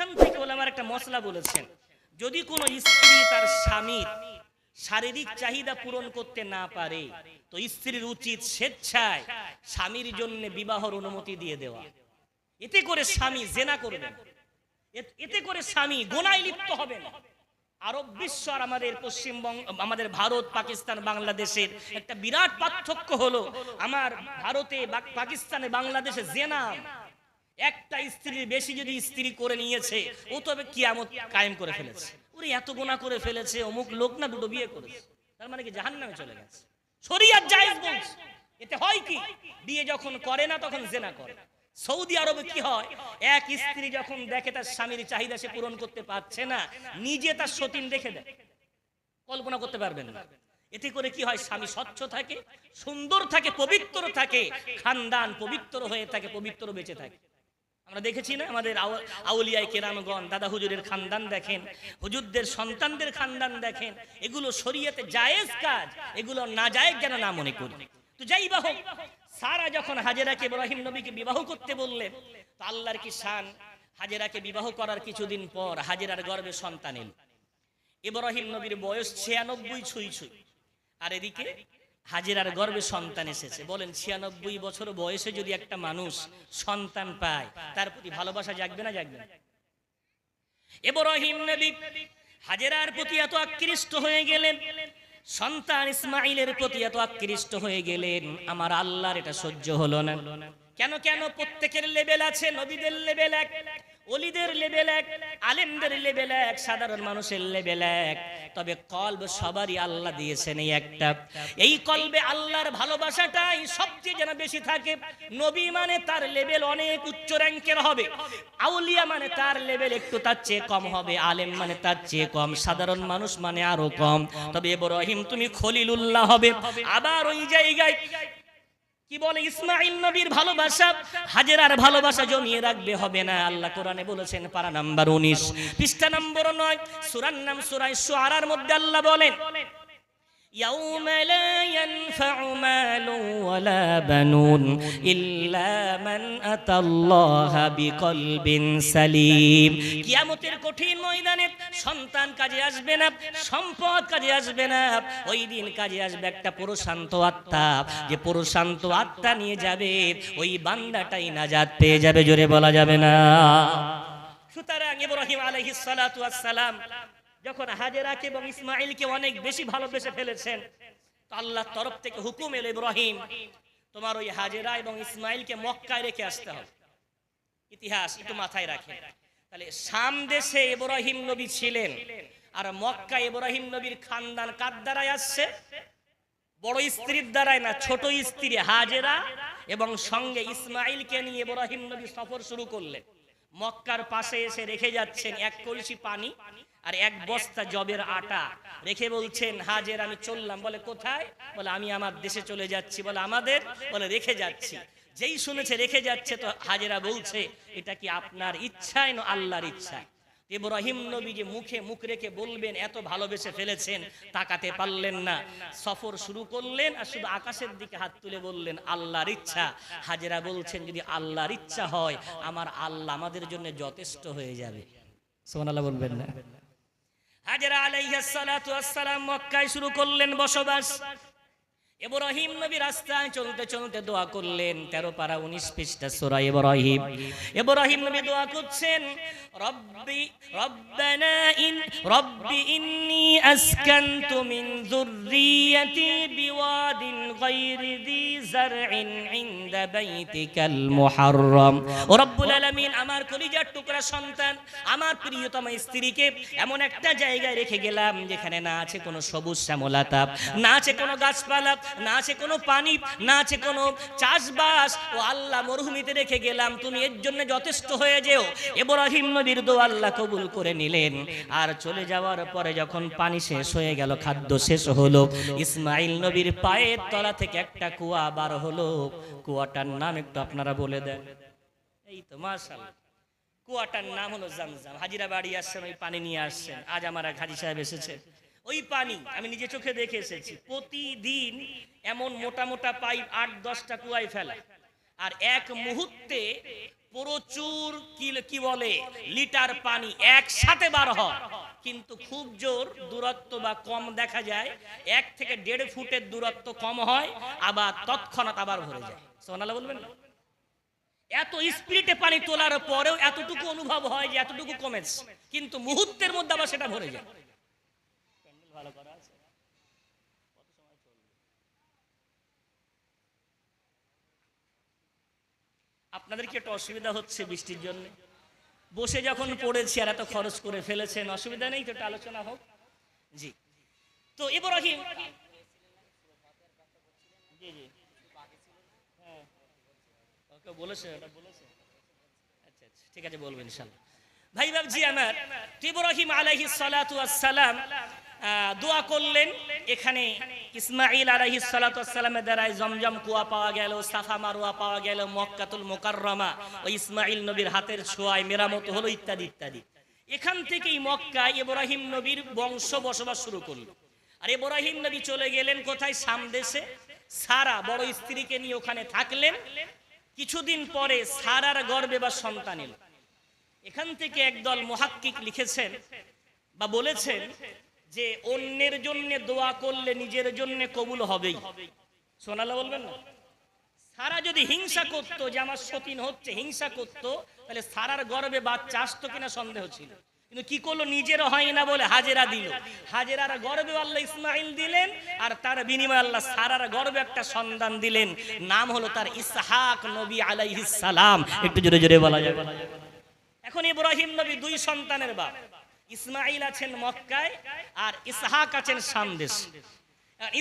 এখান থেকে ওলামার একটা মশলা বলেছেন। যদি কোনো স্ত্রী তার স্বামীর শারীরিক চাহিদা পূরণ করতে না পারে, তো স্ত্রীর উচিত স্বেচ্ছায় স্বামীর জন্য বিবাহর অনুমতি দিয়ে দেওয়া। এতে করে স্বামী জেনা করবে এতে করে স্বামী গোনায় লিপ্ত হবে না। আরব বিশ্ব আর আমাদের পশ্চিমবঙ্গ, আমাদের ভারত, পাকিস্তান, বাংলাদেশের একটা বিরাট পার্থক্য হলো, আমার ভারতে পাকিস্তানে বাংলাদেশে জেনা একটা স্ত্রীর বেশি যদি স্ত্রী করে নিয়েছে, ও তবে কিয়ামত কায়েম করে ফেলেছে। ওরে এত গোনা করে ফেলেছে, অমুক লোক না দুটো বিয়ে করেছে। তার মানে কি জাহান্নামে চলে গেছে? শরিয়াত জায়েজ বলছে। এতে হয় কি? বিয়ে যখন করে না, তখন জেনা করে। সৌদি আরবে কি হয়? এক স্ত্রী যখন দেখে তার স্বামীর চাহিদা সে পূরণ করতে পারছে না, নিজে তার সতীন দেখে দেয়। কল্পনা করতে পারবেন না। এতে করে কি হয়? স্বামী স্বচ্ছ থাকে, সুন্দর থাকে, পবিত্র থাকে, খানদান পবিত্র হয়ে থাকে, পবিত্র বেঁচে থাকে। আমরা দেখেছি না আমাদের আউ- আউলিয়ায় কেরামগণ, দাদা হুজুরের খানদান দেখেন, হুজুরদের সন্তানদের খানদান দেখেন, এগুলো শরীয়তে জায়েজ কাজ, এগুলো না জায়েজ যেন না মনে করি। তো যাই বা হোক, সারা যখন হাজেরাকে ইব্রাহিম নবীকে বিবাহ করতে বললেন, তো আল্লাহর কি শান? হাজেরাকে বিবাহ করার কিছুদিন পর হাজেরার গর্ভে সন্তান এল। ইব্রাহিম নবীর বয়স ছিয়ানব্বই ছুঁই ছুঁই। আর এদিকে হাজিরার গর্ভে সন্তান এসেছে। বলেন, ছিয়ানব্বই বছর বয়সে যদি একটা মানুষ সন্তান পায়, তার প্রতি ভালোবাসা জাগবে না জাগবে না? ইব্রাহিম নবী হাজেরার প্রতি এত আকৃষ্ট হয়ে গেলেন, সন্তান ইসমাইলের প্রতি এত আকৃষ্ট হয়ে গেলেন, আমার আল্লাহর এটা সহ্য হলো না। কেন কেন? প্রত্যেকের লেভেল আছে, নবীদের লেভেল এক। অলিদের লেভেল এক, আলেমদের লেভেল এক, সাধারণ মানুষের লেভেল এক। তবে কলব সবারই আল্লাহ দিয়েছেন এই একটা। এই কলবে আল্লাহর ভালোবাসাটাই সবচেয়ে যেন বেশি থাকে। নবী মানে তার লেভেল অনেক উচ্চ র্যাঙ্কের হবে। আউলিয়া মানে তার লেভেল একটু তার চেয়ে কম হবে। আলেম মানে তার চেয়ে কম। সাধারণ মানুষ মানে আরও কম। তবে ইব্রাহিম, তুমি খলিলুল্লাহ হবে। আবার ওই জায়গায় কি বলে ইসমাইল নবীর ভালোবাসা, হাজেরার ভালোবাসা জমিয়ে রাখবে হবে না। আল্লাহ কোরআনে বলেছেন, পারা নাম্বার উনিশ। পৃষ্ঠা নম্বর নয়, সুরার নাম সুরাই সুয়ারার মধ্যে আল্লাহ বলেন يوم لا ينفع مال ولا بنون إلا من أتى الله بقلب سليم কিয়ামতের কঠিন ময়দানে সন্তান কাজে আসবে না সম্পদ কাজে আসবে না ওই দিন কাজে আসবে একটা প্রশান্ত আত্মা যে প্রশান্ত আত্মা নিয়ে যাবে ওই বান্দাটাই নাজাত পেয়ে যাবে জোরে বলা যাবে না সুতরাং ইব্রাহিম আলাইহিস সালাতু ওয়াস সালাম যখন হাজেরাকে এবং ইসমাইলকে অনেক বেশি ভালোবেসে ফেলেছেন, তো আল্লাহর তরফ থেকে হুকুম এলো, ইব্রাহিম, তোমার ওই হাজেরা এবং ইসমাইলকে মক্কায় রেখে আসতে হবে। ইতিহাস একটু মাথায় রাখে। তাহলে সাম দেশে ইব্রাহিম নবী ছিলেন আর মক্কা ইব্রাহিম নবীর খানদান কার দ্বারাই আসছে? বড় স্ত্রীর দ্বারাই না, ছোট স্ত্রী হাজেরা এবং সঙ্গে ইসমাইলকে নিয়ে ইব্রাহিম নবী সফর শুরু করলেন। মক্কার পাশে এসে রেখে যাচ্ছেন এক কলসি পানি। আর এক বস্তা জবের আটা রেখে বলছেন, হাজের, আমি চললাম। বলে, কোথায়? বলে, আমি আমার দেশে চলে যাচ্ছি। বলে, আমাদের? বলে, রেখে যাচ্ছি। যেই শুনেছে, রেখে যাচ্ছে, তো হাজেরা বলছে, এটা কি আপনার ইচ্ছায় না আল্লাহর ইচ্ছায়? ইব্রাহিম নবী যে মুখে মুখ রেখে বলবেন, এত ভালোবেসে ফেলেছেন, তাকাতে পারলেন না। সফর শুরু করলেন আর শুধু আকাশের দিকে হাত তুলে বললেন, আল্লাহর ইচ্ছা। হাজেরা বলছেন, যদি আল্লাহর ইচ্ছা হয়, আমার আল্লাহ আমাদের জন্য যথেষ্ট হয়ে যাবে। সোনাল্লাহ বলবেন না। হাজেরা আলাইহিস সালাতু ওয়াস সালাম মক্কায় শুরু করলেন বসবাস। ইব্রাহিম নবী রাস্তায় চলতে চলতে দোয়া করলেন, তেরো পারা উনিশ পৃষ্ঠা সূরা ইব্রাহিম। ইব্রাহিম নবী দোয়া করছেন, রব্বি, রব্বানা ইন, রব্বি ইন্নী আসকানতু মিন যুররিয়াতি বিওয়াদিন গায়রি যি জারইন ইনদা বাইতিকাল মুহাররম। ও রব্বুল আলামিন, আমার কলিজার টুকরা সন্তান, আমার প্রিয়তম স্ত্রীকে এমন একটা জায়গায় রেখে গেলাম যেখানে না আছে কোনো সবুজ শ্যামলতা না আছে কোনো গাছপালা না আছে কোনো পানি, না আছে কোনো চাষবাস। ও আল্লাহ মরুভূমিতে রেখে গেলাম, তুমি এর জন্য যথেষ্ট হয়ে যেও। ইব্রাহিম নবীর দোয়া আল্লাহ কবুল করে নিলেন। আর চলে যাওয়ার পরে যখন পানি শেষ হয়ে গেল, খাদ্য শেষ হলো, ইসমাইল নবীর পায়ের তলা থেকে একটা কুয়া বার হলো। কুয়াটার নাম একটু আপনারা বলে দেন। এই তো, মাশাআল্লাহ। কুয়াটার নাম হলো জামজাম। হাজিরা বাড়ি আসছেন, ওই পানি নিয়ে আসছেন। আজ আমার এক হাজি সাহেব এসেছে। ওই পানি, আমি নিজে চোখে দেখে এসেছি। প্রতিদিন এমন মোটা মোটা পাইপ আট, দশটা কুয়ায় ফেলা। আর এক মুহূর্তে প্রচুর কি বলে, লিটার পানি একসাথে বার হয়। কিন্তু খুব জোর দূরত্ব বা কম দেখা যায়। এক থেকে দেড় ফুটের দূরত্ব কম হয়, আবার তৎক্ষণাৎ আবার ভরে যায়। সোনালা বলবেন না? এত স্পিরিটে পানি তোলার পরেও এতটুকু অনুভব হয় যে এতটুকু কমেছে। কিন্তু মুহূর্তের মধ্যে আবার সেটা ভরে যায়। ভালো করা আছে? আপনাদের কি একটা অসুবিধা হচ্ছে বৃষ্টির জন্য? বসে যখন পড়েছি আর এত খরচ করে ফেলেছেন, অসুবিধা নেই তো একটা আলোচনা হোক? জি। তো ইব্রাহিম জি জি। হ্যাঁ। ওকে আচ্ছা আচ্ছা। ঠিক আছে বলবেন ইনশাআল্লাহ ভাই বাবজি আমার, ইব্রাহিম আলাইহিস সালাতু দোয়া করলেন। এখানে ইসমাইল আলাইহিস সালাতু ওয়াস দ্বারাই জমজম কুয়া পাওয়া গেল, সাফা মারওয়া পাওয়া গেল, মক্কাতুল মুকাররমা, ও ইসমাইল নবীর হাতের ছোঁয়ায় মেরামত হলো ইত্যাদি ইত্যাদি। এখান থেকেই মক্কায় ইব্রাহিম নবীর বংশ বসবাস শুরু করল। আর ইব্রাহিম নবী চলে গেলেন কোথায়? সামদেশে সারা বড় স্ত্রীকে নিয়ে ওখানে থাকলেন। কিছুদিন পরে সারার গর্বে বা সন্তান এলো। এখান থেকে একদল মহাক্কিক লিখেছেন বা বলেছেন যে অন্যের জন্য দোয়া করলে নিজের জন্য কবুল হবেই। সোনালা বলবেন না? সারা যদি হিংসা করতো যে আমার সতীন হচ্ছে, হিংসা করতো, তাহলে সারার গর্বে বাচ্চা আসতো কিনা সন্দেহ ছিল। কিন্তু কি করল? নিজের হয় না বলে হাজেরা দিল। হাজেরার গর্বে আল্লাহ ইসমাইল দিলেন, আর তার বিনিময়ে আল্লাহ সারার গর্বে একটা সন্ধান দিলেন। নাম হলো তার ইসহাক নবী আলাইহিস সালাম। একটু জোরে জোরে বলা যাবে। এখন ইব্রাহিম নবী দুই সন্তানের বাপ। ইসমাইল আছেন মক্কায় আর ইসহাক আছেন সামদেশ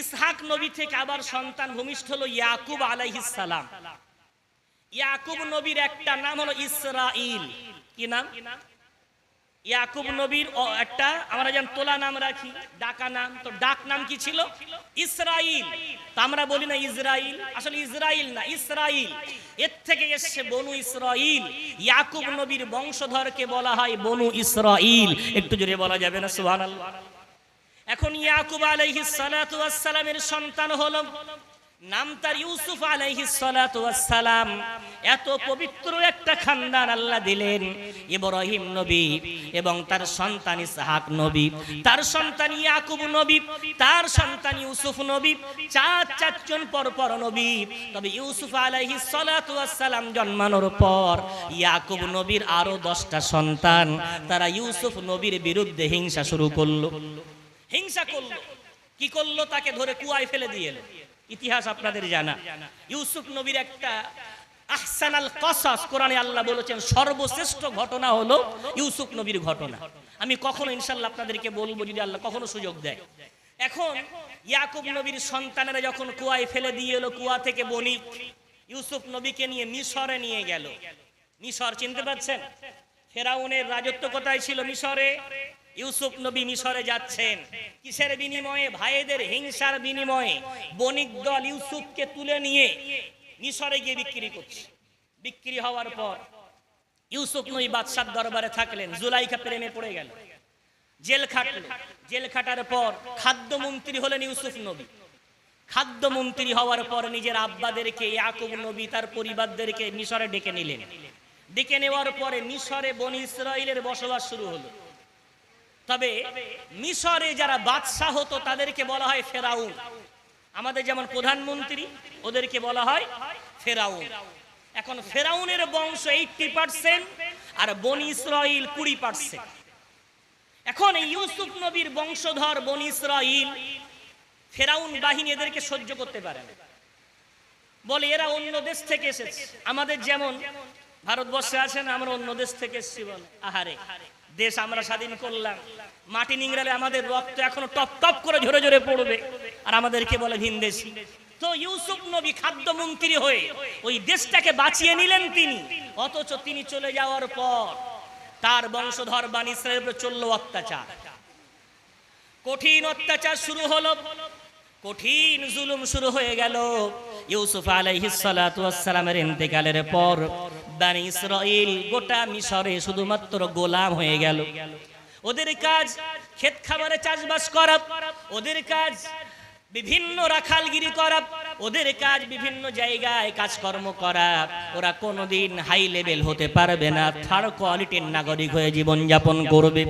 ইসহাক নবী থেকে আবার সন্তান ভূমিষ্ঠ হলো ইয়াকুব সালাম। ইয়াকুব নবীর একটা নাম হলো ইসরাইল কি নাম? ইয়াকুব নবীর একটা, আমরা যেমন তোলা নাম রাখি, ডাকা নাম। তো ডাক নাম কি ছিল? ইসরাইল। তা আমরা বলি না ইসরাইল। আসলে ইসরাইল না, ইসরাইল। এর থেকে এসছে বনু ইসরাইল। ইয়াকুব নবীর বংশধরকে বলা হয় বনু ইসরাইল। একটু জোরে বলা যাবে না, সুবহানাল্লাহ। এখন ইয়াকুব ওয়াস সালামের সন্তান হলো নাম তার ইউসুফ সালাম এত পবিত্র একটা খানদান আল্লাহ দিলেন, ইব্রাহিম নবী এবং তার সন্তান ইসহাক নবী, তার সন্তান ইয়াকুব নবী, তার সন্তান ইউসুফ নবী, চার চারজন পর নবী। তবে ইউসুফ আলাইহি সালাম জন্মানোর পর ইয়াকুব নবীর আরও দশটা সন্তান, তারা ইউসুফ নবীর বিরুদ্ধে হিংসা শুরু করল। হিংসা করল। কি করল? তাকে ধরে কুয়ায় ফেলে দিয়ে এলো। ইতিহাস আপনাদের জানা। ইউসুফ নবীর একটা আহসান আল কসাস কোরআনে আল্লাহ বলেছেন, সর্বশ্রেষ্ঠ ঘটনা হলো ইউসুফ নবীর ঘটনা। আমি কখনো ইনশাল্লাহ আপনাদেরকে বলব যদি আল্লাহ কখনো সুযোগ দেয়। এখন ইয়াকুব নবীর সন্তানেরা যখন কুয়ায় ফেলে দিয়ে এলো, কুয়া থেকে বণিক, ইউসুফ নবীকে নিয়ে মিশরে নিয়ে গেল। মিশর চিনতে পারছেন? ফেরাউনের রাজত্ব কোথায় ছিল মিশরে? ইউসুফ নবী মিশরে যাচ্ছেন। কিসের বিনিময়ে? ভাইদের হিংসার বিনিময়ে। বণিক দল ইউসুফকে তুলে নিয়ে মিশরে গিয়ে বিক্রি করছে। বিক্রি হওয়ার পর ইউসুফ নবী বাদশার দরবারে থাকলেন। জুলাইখা প্রেমে পড়ে গেল। জেল খাটল। জেল খাটার পর খাদ্যমন্ত্রী হলেন ইউসুফ নবী। খাদ্যমন্ত্রী হওয়ার পর নিজের আব্বাদেরকে ইয়াকুব নবী, তার পরিবারদেরকে মিশরে ডেকে নিলেন। ডেকে নেওয়ার পরে মিশরে বনি ইসরায়েলের বসবাস শুরু হলো। তবে মিশরে যারা বাদশাহ হতো, তাদেরকে বলা হয় ফেরাউন। আমাদের যেমন প্রধানমন্ত্রী, ওদেরকে বলা হয় ফেরাউন। এখন ফেরাউনের বংশ এইটটি পার্সেন্ট আর বনি ইসরাইল কুড়ি পার্সেন্ট। এখন ইউসুফ নবীর বংশধর বনি ইসরাইল, ফেরাউন বাহিনী এদেরকে সহ্য করতে পারে না। বলে এরা অন্য দেশ থেকে এসেছে। আমাদের যেমন ভারতবর্ষে আছেন, আমরা অন্য দেশ থেকে এসেছি বলে। আহারে। দেশ আমরা স্বাধীন করলাম। মাটি নিংড়ালে আমাদের রক্ত এখনও টপ টপ করে ঝরে ঝরে পড়বে। আর আমাদেরকে বলে ভিনদেশি তো ইউসুফ নবী খাদ্যমন্ত্রী হয়ে ওই দেশটাকে বাঁচিয়ে নিলেন তিনি। অথচ তিনি চলে যাওয়ার পর তার বংশধর বাণী উপর চলল অত্যাচার। কঠিন অত্যাচার শুরু হলো। কঠিন জুলুম শুরু হয়ে গেল। ইউসুফ আলাইহিস সালাতু ওয়াস সালামের ইন্তেকালের পর বানি ইসরাইল গোটা মিশরে শুধুমাত্র গোলাম হয়ে গেল। ওদের কাজ ক্ষেত খামারে চাষবাস করা, ওদের কাজ বিভিন্ন রাখালগিরি করা, ওদের কাজ বিভিন্ন জায়গায় কাজকর্ম করা, ওরা কোনোদিন হাই লেভেল হতে পারবে না থার্ড কোয়ালিটির নাগরিক হয়ে জীবন যাপন করবে।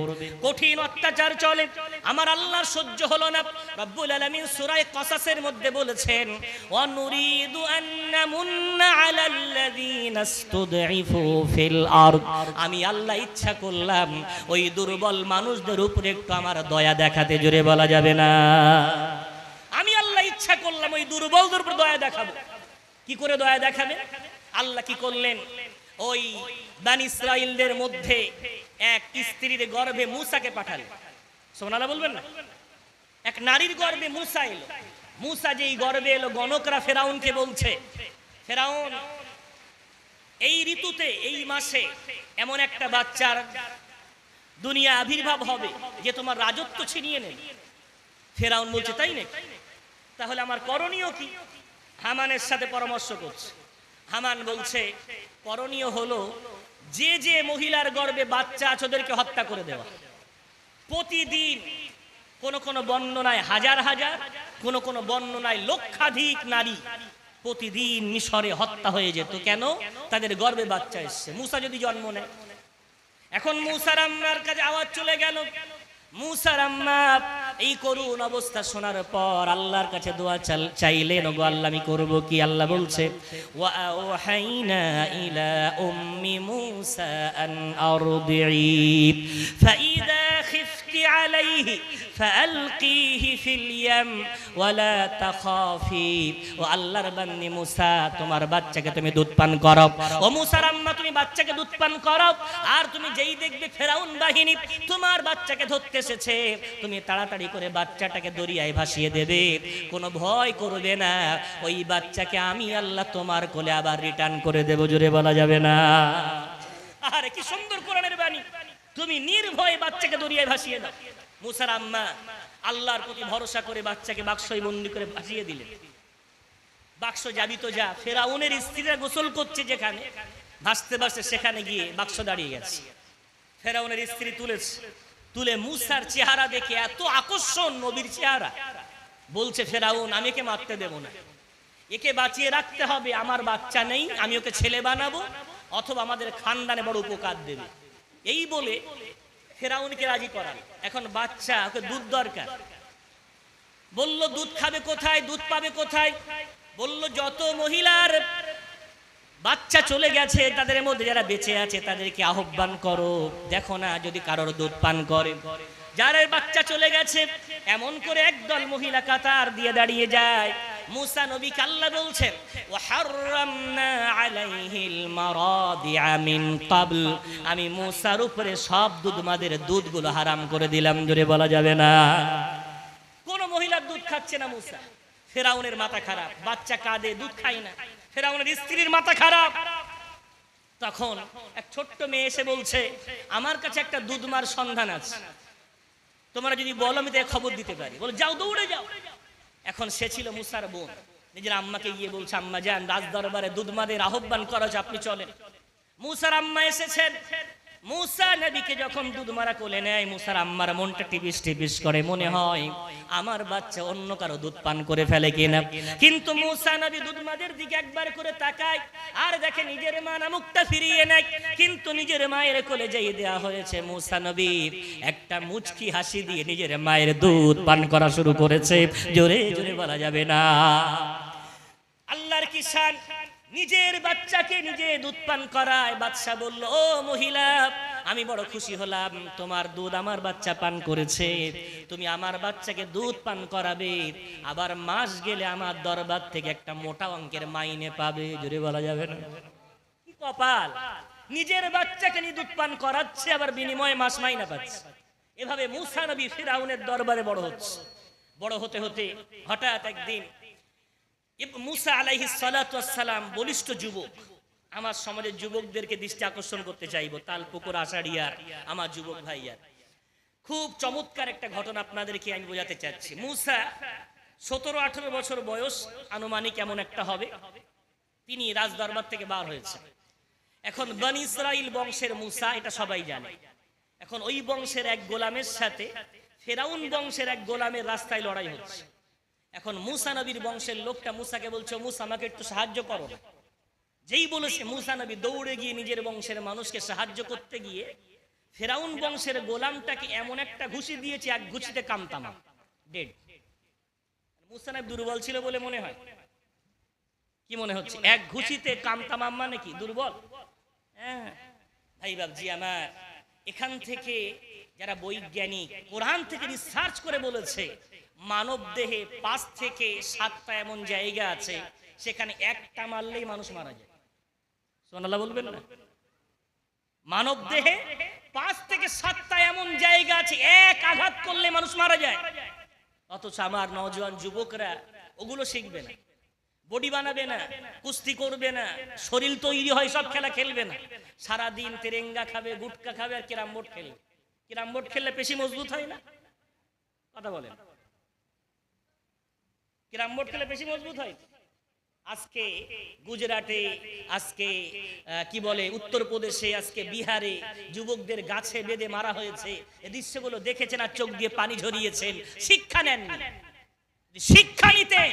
কঠিন অত্যাচার চলে, আমার আল্লাহর সহ্য হলো না। রব্বুল আলামিন সূরা কসাসের মধ্যে বলেছেন, ওয়ানুরিদু আন নামুন্না আলাল্লাযীনা ইসতুদঈফু ফিল আরদ। আমি আল্লাহ ইচ্ছা করলাম, ওই দুর্বল মানুষদের উপরে একটু আমার দয়া দেখাতে জোরে বলা যাবে না। আমি আল্লাহ ইচ্ছা করলাম ওই দুর্বলদের উপর দয়া দেখাবো। কি করে দয়া দেখাবে? আল্লাহ কি করলেন? ওই দান ইসরাইলদের মধ্যে এক স্ত্রীর গর্ভে মূসাকে পাঠালেন। সোনালা বলবেন না? এক নারীর গর্ভে মূসা এলো। মূসা যেই গর্ভে এলো, গণকরা ফেরাউনকে বলছে, ফেরাউন, এই ঋতুতে, এই মাসে এমন একটা বাচ্চার দুনিয়া আবির্ভাব হবে যে তোমার রাজত্ব ছিনিয়ে নেবে। ফেরাউন বলছে, তাই নাকি? তাহলে আমার করণীয় কি? হামানের সাথে পরামর্শ করছে। হামান বলছে, করণীয় হলো যে যে মহিলার গর্ভে বাচ্চা আছে ওদেরকে হত্যা করে দেওয়া। প্রতিদিন কোন কোন বর্ণনায় হাজার হাজার, কোন কোন বর্ণনায় লক্ষাধিক নারী প্রতিদিন মিশরে হত্যা হয়ে যেত। কেন? তাদের গর্বে বাচ্চা এসছে। মুসা যদি জন্ম নেয়। এখন মুসার আম্মার কাছে আওয়াজ চলে গেল। মুসার এই করুণ অবস্থা শোনার পর আল্লাহর কাছে দোয়া চাইলেন, ওগো আল্লাহ, আমি করব কি? আল্লাহ বলছে, ওয়া আওহাইনা ইলা উম্মি মুসা আন আরদিই ফাইদা আলাইহি ফালকিহি ফিল ইয়াম ওয়ালা তাখাফি। ও আল্লাহর বান্দি তোমার বাচ্চাকে তুমি দুধ পান করো। ও মুসার আম্মা, তুমি বাচ্চাকে দুধ পান করো। আর তুমি যেই দেখবে ফেরাউন বাহিনী তোমার বাচ্চাকে ধরতে এসেছে, তুমি তাড়াতাড়ি করে বাচ্চাটাকে দরিয়ায় ভাসিয়ে দেবে। কোনো ভয় করবে না। ওই বাচ্চাকে আমি আল্লাহ তোমার কোলে আবার রিটার্ন করে দেবো, জোরে বলা যাবে না। আরে কি সুন্দর কোরআনের বাণী। তুমি নির্ভয়ে বাচ্চাকে দরিয়ায় ভাসিয়ে দাও। মুসার আম্মা আল্লাহর প্রতি ভরসা করে বাচ্চাকে বাক্সয় বন্দি করে ভাসিয়ে দিলেন। বাক্স যাবি তো যা, ফেরাউনের স্ত্রীরা গোসল করছে যেখানে, ভাসতে ভাসতে সেখানে গিয়ে বাক্স দাঁড়িয়ে গেছে। ফেরাউনের স্ত্রী তুলেছে, তুলে মুসার চেহারা দেখে এত আকর্ষণ নবীর চেহারা। বলছে, ফেরাউন, আমি একে মারতে দেব না। একে বাঁচিয়ে রাখতে হবে, আমার বাচ্চা নেই, আমি ওকে ছেলে বানাবো, অথবা আমাদের খানদানে বড় উপকার দেবে। এই বলে ফেরাউনকে রাজি করান। এখন বাচ্চা, ওকে দুধ দরকার। বলল, দুধ খাবে কোথায়? দুধ পাবে কোথায়? বলল, যত মহিলার বাচ্চা চলে গেছে, তাদের মধ্যে যারা বেঁচে আছে, তাদেরকে আহ্বান করো। দেখো না, যদি কারোর দুধ পান করে। যার বাচ্চা চলে গেছে, এমন করে একদল মহিলা কাতার দিয়ে দাঁড়িয়ে যায়। মুসা নবী কাল্লা বলছেন ও হাররামনা আলাইহিল মারাদিআ মিন ক্বাবল। আমি মুসার উপরে সব দুধ, মাদের দুধগুলো হারাম করে দিলাম, জোরে বলা যাবে না। কোন মহিলার দুধ খাচ্ছে না মুসা। ফেরাউনের মাথা খারাপ, বাচ্চা কাঁদে, দুধ খায় না। ফেরাউনের স্ত্রীর মাথা খারাপ। তখন এক ছোট্ট মেয়ে এসে বলছে, আমার কাছে একটা দুধমার সন্ধান আছে। তোমরা যদি বলো, আমি তাকে খবর দিতে পারি। বলো, যাও, দৌড়ে যাও। এখন সে ছিল মুসার বোন। নিজের আম্মাকে গিয়ে বলছে, আম্মা, যান রাজ দরবারে দুধমাদের আহ্বান করো যে আপনি চলেন। মুসার আম্মা এসেছেন। মুসা নবীকে যখন দুধ মারা কোলে নেয়, মুসার আম্মার মনটা টিপিস টিপিস করে, মনে হয় আমার বাচ্চা অন্য কারও দুধ পান করে ফেলে কিনা। কিন্তু মুসা নবী দুধ মাদের দিকে একবার করে তাকায়, আর দেখে নিজের মা নামুকটা ফিরিয়ে নেয়। কিন্তু নিজের মায়ের কোলে যেই দেয়া হয়েছে মুসা নবী, একটা মুচকি হাসি দিয়ে নিজের মায়ের দুধ পান করা শুরু করেছে। জোরে জোরে বলা যাবে না। আল্লাহর কিষান নিজের বাচ্চাকে নিজে দুধ পান করায়। বাচ্চা বলল, ও মহিলা, আমি বড় খুশি হলাম। তোমার দুধ আমার বাচ্চা পান করেছে। তুমি আমার বাচ্চাকে দুধ পান করাবে। আবার মাস গেলে আমার দরবার থেকে একটা মোটা অঙ্কের মাইনে পাবে। জোরে বলা যাবে না? কি কপাল! নিজের বাচ্চাকে নিয়ে দুধ পান করাচ্ছে, আবার বিনিময়ে মাস মাইনা পাচ্ছে। এভাবে মুসা নবী ফিরাউনের দরবারে বড় হচ্ছে। বড় হতে হতে হঠাৎ একদিন মুসা আলাইহি সালাম বলিষ্ঠ যুবক। আমার সমাজের যুবকদেরকে দৃষ্টি আকর্ষণ করতে চাইব। তাল, পুকুর আষাঢ়িয়ার আমার যুবক ভাইয়ার খুব চমৎকার একটা ঘটনা আপনাদেরকে আমি বোঝাতে চাচ্ছি। মুসা সতেরো, আঠেরো বছর বয়স, আনুমানিক এমন একটা হবে। তিনি রাজ দরবার থেকে বার হয়েছে। এখন বন ইসরাইল বংশের মুসা, এটা সবাই জানে। এখন ওই বংশের এক গোলামের সাথে ফেরাউন বংশের এক গোলামের রাস্তায় লড়াই হচ্ছে। এখন মুসা নবীর বংশের লোকটা মুসাকে বলছে, মুসা, আমাকে একটু সাহায্য করো। যেই বলেছে মুসা নবী দৌড়ে গিয়ে নিজের বংশের মানুষকে সাহায্য করতে গিয়ে ফেরাউন বংশের গোলামটাকে এমন একটা ঘুষি দিয়েছে, এক ঘুষিতে কামতামা ডেড মুসা নবী দুর্বল ছিল বলে মনে হয়। কি মনে হচ্ছে? এক ঘুষিতে কামতামাম মানে কি? দুর্বল? হ্যাঁ। ভাই বাবজি আমার এখান থেকে যারা বৈজ্ঞানিক, কোরআন থেকে রিসার্চ করে বলেছে মানব দেহে পাঁচ থেকে সাতটা এমন জায়গা আছে, সেখানে একটা মারলেই মানুষ মারা যায়। সোনাল্লাহ বলবেন না? মানব দেহে পাঁচ থেকে সাতটা এমন জায়গা আছে, এক আঘাত করলে মানুষ মারা যায়। অথচ আমার নজওয়ান যুবকরা ওগুলো শিখবে না। বডি বানাবে না, কুস্তি করবে না, শরীর তৈরি হয়, সব খেলা খেলবে না। সারা দিন তেরেঙ্গা খাবে, গুটকা খাবে আর ক্যারাম বোর্ড খেলবে। ক্যারাম বোর্ড খেললে পেশি মজবুত হয় না? কথা বলেন। ক্যারাম বোর্ড খেলে বেশি মজবুত হয়? আজকে গুজরাটে, আজকে কি বলে, উত্তরপ্রদেশে, আজকে বিহারে যুবকদের গাছে বেঁধে মারা হয়েছে। এই দৃশ্যগুলো দেখেছেন আর চোখ দিয়ে পানি ঝরিয়েছেন। শিক্ষা নেন। শিক্ষা নিতেন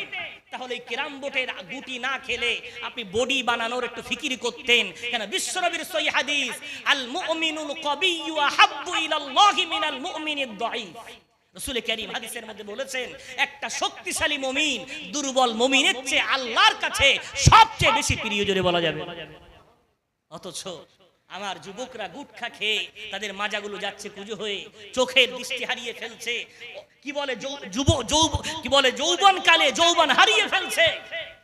তাহলে কেরাম বোটের গুটি না খেলে আপনি বডি বানানোর একটু ফিকির করতেন। কেন? বিশ্বনবীর সহি হাদিস, আল মুমিনুল কবিয়্যু আহাব্বু ইলাল্লাহি মিনাল মুমিনিদ দাঈফ। রসুল করিম হাদিসের মধ্যে বলেছেন, একটা শক্তিশালী মমিন, দুর্বল মমিনের চেয়ে আল্লাহর কাছে সবচেয়ে বেশি প্রিয় জোরে বলা যাবে। অথচ আমার যুবকরা গুটখা খেয়ে তাদের মাজাগুলো যাচ্ছে পুজো হয়ে, চোখের দৃষ্টি হারিয়ে ফেলছে, কি বলে যুব, যৌব, কি বলে যৌবন কালে যৌবন হারিয়ে ফেলছে।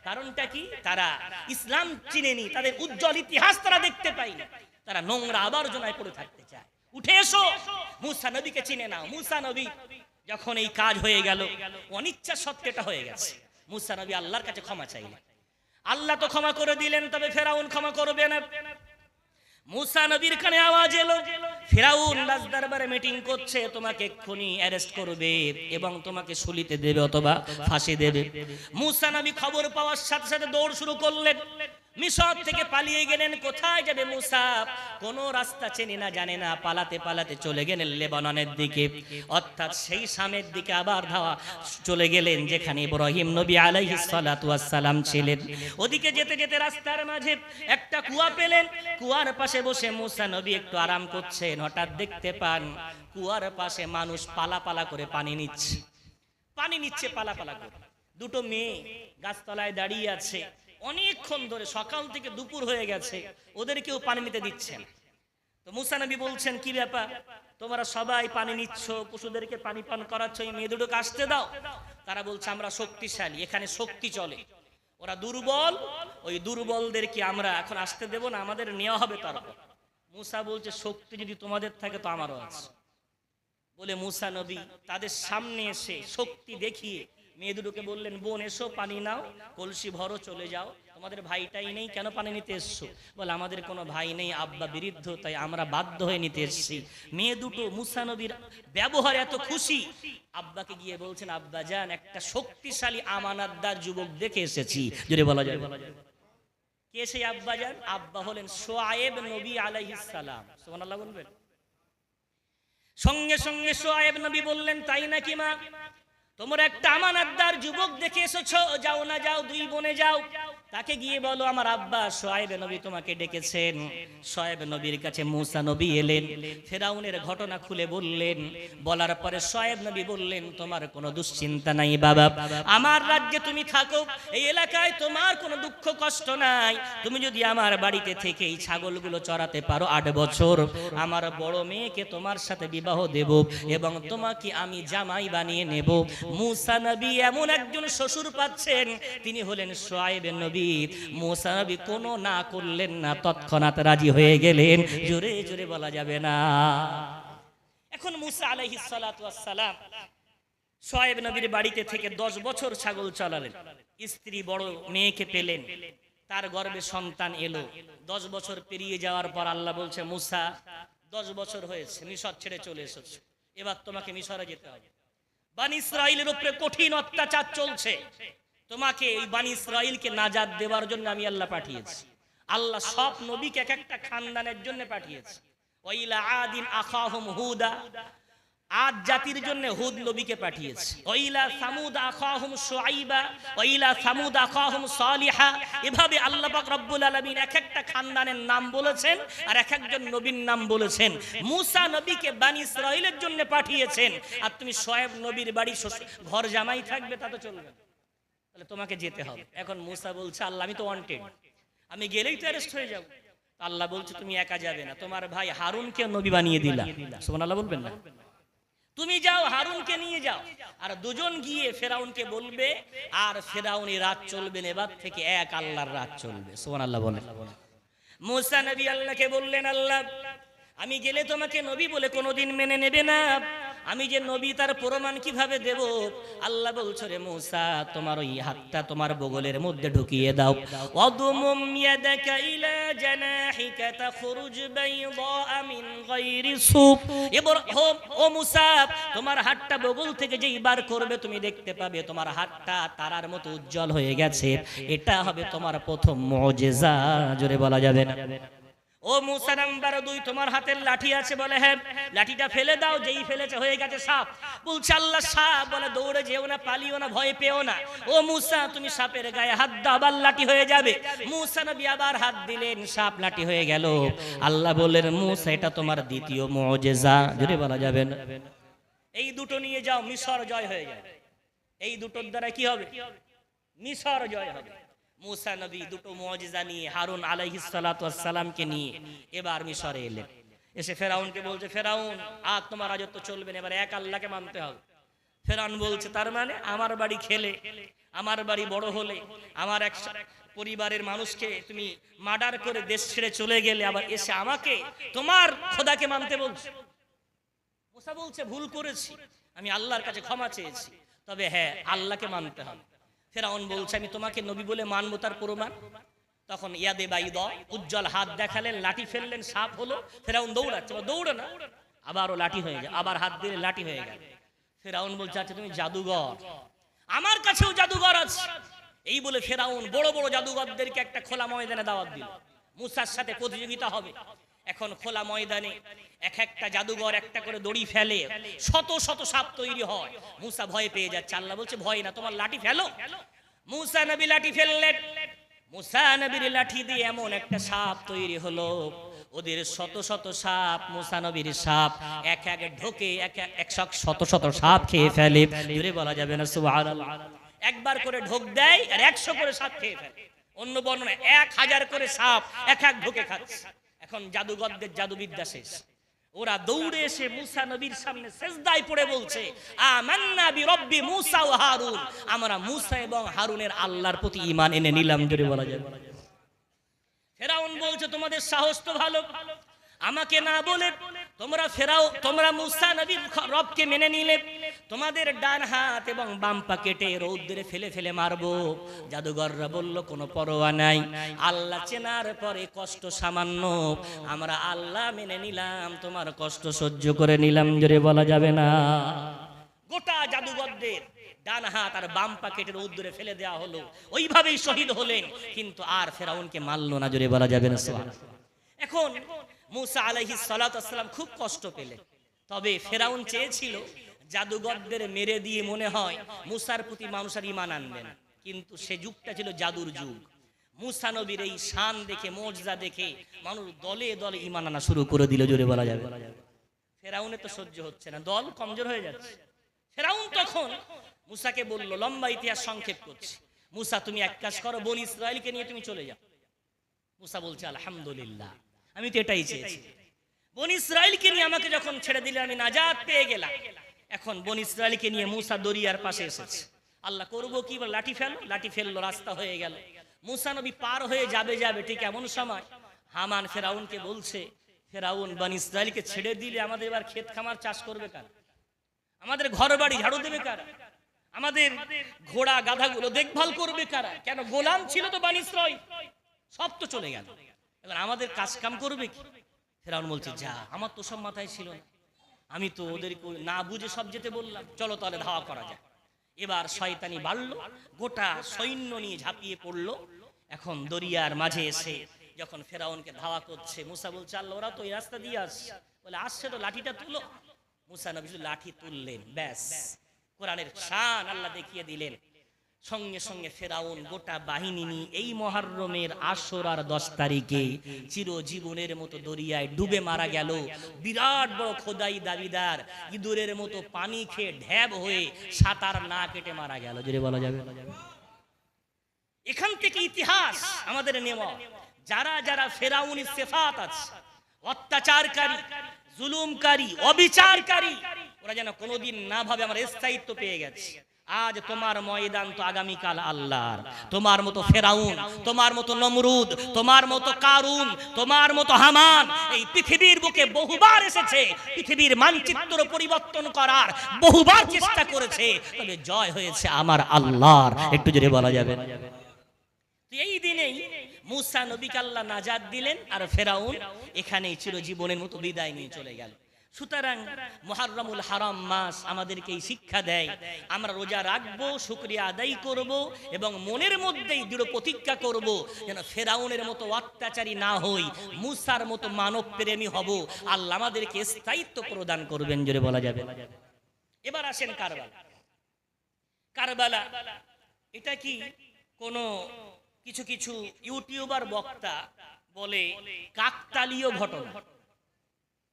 কারণটা কি? তারা ইসলাম চিনেনি, তাদের উজ্জ্বল ইতিহাস তারা দেখতে পায়নি। তারা নোংরা আবর্জনায় পড়ে থাকতে চায়। উঠে এসো, মুসা নবীকে চিনে নাও, মুসা নবী যখন এই কাজ হয়ে গেল অনিচ্ছা সত্যটা হয়ে গেছে। মুসা নবী আল্লাহর কাছে ক্ষমা চাইলেন। আল্লাহ তো ক্ষমা করে দিলেন তবে ফেরাউন ক্ষমা করবে না। মুসা নবীর কানে আওয়াজ এলো ফেরাউন রাজ দরবারে মিটিং করছে তোমাকে এক্ষুনি অ্যারেস্ট করবে এবং তোমাকে শুলিতে দেবে অথবা ফাঁসি দেবে। মুসা নবী খবর পাওয়ার সাথে সাথে দৌড় শুরু করলেন। মিশর থেকে পালিয়ে গেলেন, কোথায় যাবে মুসা? কোন রাস্তা চেনে না, জানে না, পালাতে পালাতে চলে গেলেন লেবাননের দিকে। অর্থাৎ সেই সামের দিকে আবার ধাওয়া চলে গেলেন, যেখানে ইব্রাহিম নবী আলাইহিস সালাতু সালাম ছিলেন। ওদিকে যেতে যেতে রাস্তার মাঝে একটা কুয়া পেলেন। কুয়ার পাশে বসে মুসা নবী একটু আরাম করছেন, হঠাৎ দেখতে পান কুয়ার পাশে মানুষ পালা পালা করে পানি নিচ্ছে। পানি নিচ্ছে, পালা পালা করে। দুটো মেয়ে গাছতলায় দাঁড়িয়ে আছে। অনেকক্ষণ ধরে সকাল থেকে দুপুর হয়ে গেছে, ওদের কেউ পানি নিতে দিচ্ছেন তো মুসা নবী বলছেন, কি ব্যাপার? তোমরা সবাই পানি নিচ্ছ, পশুদেরকে পানি পান করাচ্ছ, এই মেয়ে দুটোকে আসতে দাও। তারা বলছে, আমরা শক্তিশালী, এখানে শক্তি চলে। ওরা দুর্বল, ওই দুর্বলদেরকে আমরা এখন আসতে দেব না, আমাদের নেওয়া হবে তারপর। মুসা বলছে, শক্তি যদি তোমাদের থাকে তো আমারও আছে। বলে মুসা নবী তাদের সামনে এসে শক্তি দেখিয়ে মেয়ে দুটোকে বললেন, বোন, এসো, পানি নাও, কলসি ভরো, চলে যাও। তোমাদের ভাইটাই নেই, কেন পানি নিতে এসছো? বলে, আমাদের কোনো ভাই নেই, আব্বা বিরুদ্ধ, তাই আমরা বাধ্য হয়ে নিতে এসেছি। মেয়ে দুটো মুসা নবীর ব্যবহার এত খুশি। আব্বাকে গিয়ে বলছেন, আব্বা যান, একটা শক্তিশালী আমানাতদার যুবক দেখে এসেছি। যদি বলা যায়। বলা যায় কে সেই আব্বা যান? আব্বা হলেন সোয়ায়েব নবী আলাইহিস সালাম। সুবহানাল্লাহ বলবেন? সঙ্গে সঙ্গে সোয়াইব নবী বললেন, তাই নাকি মা? তোমরা একটা আমানাতদার যুবক দেখে এসেছ যাও না যাও দুই বনে যাও। তাকে গিয়ে বলো, আমার আব্বা সোয়েব নবী তোমাকে ডেকেছেন। সোয়েব নবীর কাছে মুসা নবী এলেন, ফেরাউনের ঘটনা খুলে বললেন। বলার পরে সোয়েব নবী বললেন, তোমার কোনো দুশ্চিন্তা নাই বাবা। আমার রাজ্যে তুমি থাকো, এই এলাকায় তোমার কোনো দুঃখ কষ্ট নাই। তুমি যদি আমার বাড়িতে থেকে এই ছাগলগুলো চড়াতে পারো আট বছর, আমার বড় মেয়েকে তোমার সাথে বিবাহ দেব এবং তোমাকে আমি জামাই বানিয়ে নেব। মুসা নবী এমন একজন শ্বশুর পাচ্ছেন, তিনি হলেন সোয়াইব নবী। মুসা নবী কোনো না করলেন না, তৎক্ষণাৎ রাজি হয়ে গেলেন। জোরে জোরে বলা যাবে না। এখন মুসা ওয়াস সালাম সোয়েব নবীর বাড়িতে থেকে দশ বছর ছাগল চলালেন। স্ত্রী বড় মেয়েকে পেলেন, তার গর্ভে সন্তান এলো। দশ বছর পেরিয়ে যাওয়ার পর আল্লাহ বলছে, মুসা, দশ বছর হয়েছে, মিশর ছেড়ে চলে এসেছে। এবার তোমাকে মিশরে যেতে হবে। বানি উপরে কঠিন অত্যাচার চলছে। তোমাকে এই বানি ইসরায়েলকে নাজাদ দেওয়ার জন্য আমি আল্লাহ পাঠিয়েছি। আল্লাহ সব নবীকে এক একটা খানদানের জন্য পাঠিয়েছে। ওয়াইলা আদিন আখাহুম হুদা আজ জাতির জন্য হুদ নবীকে পাঠিয়েছে। ওইলা সামুদ আখাহুম শুআইবা, ওইলা সামুদ আখাহুম সালিহা। এভাবে আল্লাহ পাক রব্বুল আলামিন এক একটা খানদানের নাম বলেছেন আর এক একজন নবীর নাম বলেছেন। মুসা নবীকে বানি ইসরাইলের জন্য পাঠিয়েছেন। আর তুমি শোয়েব নবীর বাড়ি, ঘর জামাই থাকবে তা তো চলবে না। তাহলে তোমাকে যেতে হবে। এখন মুসা বলছে, আল্লাহ, আমি তো ওয়ান্টেড আমি গেলেই তো অ্যারেস্ট হয়ে যাব। আল্লাহ বলছে, তুমি একা যাবে না। তোমার ভাই হারুনকে নবী বানিয়ে দিলা। সুবহানাল্লাহ বলবেন না? তুমি যাও, হারুনকে নিয়ে যাও। আর দুজন গিয়ে ফেরাউনকে বলবে, আর ফেরাউনি রাত চলবে এবার থেকে এক আল্লাহর রাত চলবে। সোহান আল্লাহ বলে মুসা নবী আল্লাহকে বললেন, আল্লাহ, আমি গেলে তোমাকে নবী বলে কোনোদিন মেনে নেবে না। আমি যে নবী, তার প্রমাণ কীভাবে দেব? আল্লাহ বলছো, রে মুসা, তোমার ওই হাতটা তোমার বগলের মধ্যে ঢুকিয়ে দাও। অদুমুম ইয়াদাকা ইলা জানাহিকা তাখরুজ বাইদা মিন গায়রি সুব ও ও মুসা, তোমার হাতটা বগল থেকে যেই বার করবে, তুমি দেখতে পাবে তোমার হাতটা তারার মতো উজ্জ্বল হয়ে গেছে। এটা হবে তোমার প্রথম মুজিজা। জোরে বলা যাবে না। ও মুসা নাম্বার দুই তোমার হাতের লাঠি আছে বলে হ্যাঁ লাঠিটা ফেলে দাও, যেই ফেলেছে হয়ে গেছে সাপ। বলছে, আল্লাহ সাপ, বলে, দৌড়ে যেও না, পালিও না, ভয় পেও না। ও মুসা, তুমি সাপের গায়ে হাত দাও, আবার লাঠি হয়ে যাবে। মুসা নবী আবার হাত দিলেন, সাপ লাঠি হয়ে গেল। আল্লাহ বললেন, মুসা, এটা তোমার দ্বিতীয় মুজিজা। যদি বলা যাবে না? এই দুটো নিয়ে যাও, মিশর জয় হয়ে যাবে। এই দুটোর দ্বারা কি হবে? মিশর জয় হবে। মুসা নবী দুটো মুজিজা নিয়ে, হারুন আলাইহিস সালাতু ওয়াস সালামকে নিয়ে এবার মিশরে এলেন। এসে ফেরাউনকে বলছে, ফেরাউন আর তোমার রাজত্ব চলবে না, এবার এক আল্লাহকে মানতে হবে। ফেরাউন বলছে, তার মানে আমার বাড়ি খেলে, আমার বাড়ি বড় হলে, আমার এক পরিবারের মানুষকে তুমি মার্ডার করে দেশ ছেড়ে চলে গেলে, আবার এসে আমাকে, তোমার খোদাকে মানতে বলছে? মুসা বলছে, ভুল করেছি, আমি আল্লাহর কাছে ক্ষমা চেয়েছি, তবে হ্যাঁ আল্লাহকে মানতে হবে। ফেরাউন বলছে, আমি তোমাকে নবী বলে মানবো তার প্রমাণ। তখন ইয়াদে বাই দ উজ্জ্বল হাত দেখালেন, লাঠি ফেললেন, সাপ হলো। ফেরাউন দৌড়াচ্ছে দৌড়ে না। আবারও লাঠি হয়ে যায়, আবার হাত দিলে লাঠি হয়ে গেল। ফেরাউন বলছে আচ্ছা তুমি জাদুঘর। আমার কাছেও জাদুঘর আছে। এই বলে ফেরাউন বড় বড় জাদুঘরদেরকে একটা খোলা ময়দানে দাওয়াত দিল। মুসার সাথে প্রতিযোগিতা হবে। এখন খোলা ময়দানে এক একটা জাদুঘর একটা করে দড়ি ফেলে, শত শত সাপ তৈরি হয়। মুসা ভয় পেয়ে যাচ্ছে, আল্লাহ বলছে, ভয় না, তোমার লাঠি ফেলো। মুসা নবী লাঠি ফেললেন। মুসা নবীর লাঠি দিয়ে এমন একটা সাপ তৈরি হলো। ওদের শত শত সাপ, মুসা নবীর সাপ, এক এক ঢোকে, এক এক শত শত সাপ খেয়ে ফেলে। জুড়ে বলা যাবে না, সুবহানাল্লাহ। একবার করে ঢোক দেয় আর একশো করে সাপ খেয়ে ফেলে। অন্য বর্ণনা এক হাজার করে সাপ এক এক ঢোকে খাচ্ছে। এখন জাদুগরদের জাদুবিদ্যা শেষ। ওরা দৌড়ে এসে মুসা নবীর সামনে সেজদায় পড়ে বলছে, আমান্না বি রব্বি মুসা ও হারুন। আমরা মুসা এবং হারুনের আল্লাহর প্রতি ঈমান এনে নিলাম, জোরে বলা যায়। ফেরাউন বলছে, তোমাদের সাহস তো ভালো। আমাকে না বলে তোমরা ফেরাও, তোমরা মুসা নবীর রবকে মেনে নিলে। তোমাদের ডান হাত এবং বাম পা কেটে রৌদ্রে ফেলে ফেলে মারবো। জাদুঘররা বলল, কোনো পরোয়া নাই। আল্লাহ চেনার পরে কষ্ট সামান্য। আমরা আল্লাহ মেনে নিলাম, তোমার কষ্ট সহ্য করে নিলাম, জোরে বলা যাবে না। গোটা জাদুঘরদের ডান হাত আর বাম পা কেটে রৌদ্রে ফেলে দেওয়া হলো। ওইভাবেই শহীদ হলেন, কিন্তু আর ফেরাউনকে মারলো না, জোরে বলা যাবে না। এখন মুসা আলাইহিস সালাম খুব কষ্ট পেলেন। তবে ফেরাউন চেয়েছিল জাদুগরদের মেরে দিয়ে মনে হয় মুসার প্রতি মানুষের ইমান আনবেন। কিন্তু সে যুগটা ছিল জাদুর যুগ। মুসা নবীর এই শান দেখে, মর্যাদা দেখে মানুষ দলে দলে ইমান আনা শুরু করে দিল, জোরে বলা যাবে। ফেরাউনে তো সহ্য হচ্ছে না, দল কমজোর হয়ে যাচ্ছে। ফেরাউন তখন মুসাকে বলল, লম্বা ইতিহাস সংক্ষেপ করছি। মুসা, তুমি এক কাজ করো, বন ইসরায়েলকে নিয়ে তুমি চলে যাও। মুসা বলছে, আলহামদুলিল্লাহ, আমি তো এটাই চেয়েছি। বন ইসরায়েলকে নিয়ে আমাকে যখন ছেড়ে দিলে আমি নাজাত পেয়ে গেলাম। এখন বন ইসরায়েলকে নিয়ে মুসা দরিয়ার পাশে এসেছে। আল্লাহ করব কি লাঠি ফেল, লাঠি ফেলল, রাস্তা হয়ে গেল। মুসা নবী পার হয়ে যাবে যাবে, ঠিক এমন সময় হামান ফেরাউনকে বলছে, ফেরাউন, বন ইসরায়েলকে ছেড়ে দিলে আমাদের এবার ক্ষেত খামার চাষ করবে কার? আমাদের ঘর বাড়ি ঝাড়ু দেবে কারা? আমাদের ঘোড়া গাধাগুলো দেখভাল করবে কারা? কেন গোলাম ছিল তো বান ইসরাইল সব তো চলে গেল। এবার আমাদের কাজ কাম করবে কি? ফেরাউন বলছে, যা, আমার তো সব মাথায় ছিল না। আমি তো ওদেরকে না বুঝে সব যেতে বললাম। চলো তাহলে ধাওয়া করা যায় এবার শয়তানি বাড়লো, গোটা সৈন্য নিয়ে ঝাঁপিয়ে পড়ল। এখন দরিয়ার মাঝে এসে যখন ফেরাউনকে ধাওয়া করছে, মুসা বলছে, আল্লাহ, ওরা তো এই রাস্তা দিয়ে আসছে। বলে, আসছে তো, লাঠিটা তুলো। মুসা নবী লাঠি তুললেন, ব্যাস। কোরআনের শান আল্লাহ দেখিয়ে দিলেন। সঙ্গে সঙ্গে ফেরাউন গোটা বাহিনী নিয়ে এই মহারমের আশরার দশ তারিখে চিরজীবনের মতো দরিয়ায় ডুবে মারা গেল। বিরাট বড় খোদাই দাবিদার, ইঁদুরের মতো পানি খেয়ে ঢ্যাব হয়ে সাঁতার না কেটে মারা গেল। যদি বলা যাবে? এখান থেকে ইতিহাস আমাদের নেওয়া। যারা যারা ফেরাউন সেফাত আছে, অত্যাচারকারী, জুলুমকারী, অবিচারকারী, ওরা যেন কোনোদিন না ভাবে আমার স্থায়িত্ব পেয়ে গেছে। আজ তোমার ময়দান তো আগামীকাল আল্লাহর। তোমার মতো ফেরাউন, তোমার মতো নমরুদ, তোমার মতো কারুন, তোমার মতো হামান, এই পৃথিবীর বুকে বহুবার এসেছে। পৃথিবীর মানচিত্র পরিবর্তন করার বহুবার চেষ্টা করেছে। তবে জয় হয়েছে আমার আল্লাহর। একটু জোরে বলা যাবে। এই দিনেই মুসা নবীকে আল্লাহ নাজাদ দিলেন আর ফেরাউন এখানেই চিরজীবনের মতো বিদায় নিয়ে চলে গেল। সুতরাং মহারমুল হারাম মাস আমাদেরকে এই শিক্ষা দেয়। আমরা রোজা রাখব, শুক্রিয়া আদায় করব এবং মনের মধ্যেই দৃঢ় প্রতিজ্ঞা করব যেন ফেরাউনের মতো অত্যাচারী না হই, মুসার মতো মানব প্রেমী হব। আল্লাহ আমাদেরকে স্থায়িত্ব প্রদান করবেন, জোরে বলা যাবে। এবার আসেন কারবালা। কারবালা, এটা কি কোন কিছু কিছু ইউটিউবার বক্তা বলে কাকতালীয় ঘটনা?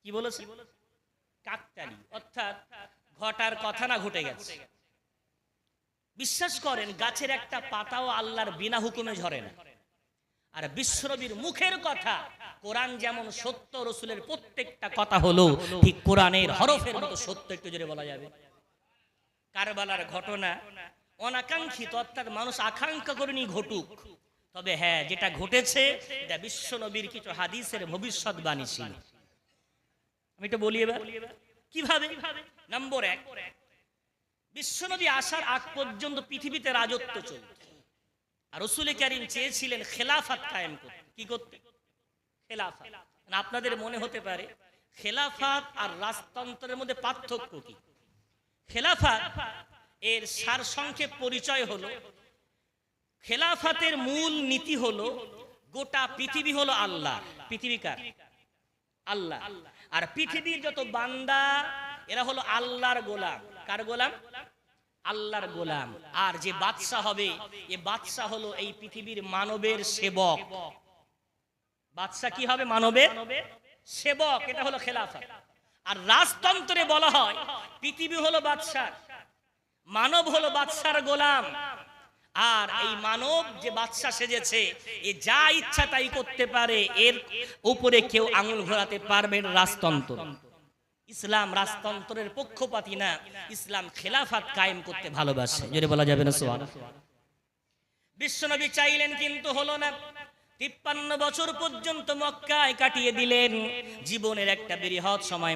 কি বলেছে? কাকতালি, অর্থাৎ ঘটার কথা না ঘটে গেছে। বিশ্বাস করেন, গাছের একটা পাতাও আল্লাহর বিনা হুকুমে ঝরে না। আর বিশ্বনবীর মুখের কথা, কোরআন যেমন সত্য, রসুলের প্রত্যেকটা কথা হলো, ঠিক কোরআনের হরফের মতো সত্য একটু জোরে বলা যাবে। কারবালার ঘটনা অনাকাঙ্ক্ষিত, অর্থাৎ মানুষ আকাঙ্ক্ষা করেনি ঘটুক। তবে হ্যাঁ যেটা ঘটেছে, এটা বিশ্ব নবীর কিছু হাদিসের ভবিষ্যৎবাণী ছিল। আমি এটা বলি এবার। কীভাবে? নম্বর এক, বিশ্বনবী আসার আগ পর্যন্ত পৃথিবীতে রাজত্ব চলত। আর রসুল করিম চেয়েছিলেন খেলাফাত কায়েম করতে। কি করতে? খেলাফাত। না আপনাদের মনে হতে পারে, খেলাফাত আর রাজতন্ত্রের মধ্যে পার্থক্য কি? খেলাফাত, এর সারসংক্ষেপ পরিচয় হলো, খেলাফাতের মূল নীতি হলো, গোটা পৃথিবী হলো আল্লাহ পৃথিবীকার আল্লাহ। আর পৃথিবীর যত বান্দা এরা হলো আল্লাহর গোলাম। কার গোলাম? আল্লাহর গোলাম। আর যে বাদশাহ হবে এ বাদশাহ হলো এই পৃথিবীর মানবের সেবক। বাদশাহ কি হবে? মানবের সেবক। এটা হলো খেলাফত। আর রাজতন্ত্রে বলা হয় পৃথিবী হলো বাদশাহ। মানব হলো বাদশার গোলাম। আর এই মানব যে বাদশা সেজেছে, এ যা ইচ্ছা তাই করতে পারে, এর উপরে কেউ আঙুল ঘোরাতে পারবে রাজতন্ত্র। ইসলাম রাজতন্ত্রের পক্ষপাতী না, ইসলাম খেলাফাত কায়েম করতে ভালোবাসে। যদি বলা যাবে না সোয়াল বিশ্বনবী চাইলেন কিন্তু হলো না। তিপ্পান্ন বছর পর্যন্ত মক্কায় কাটিয়ে দিলেন। জীবনের একটা বৃহৎ সময়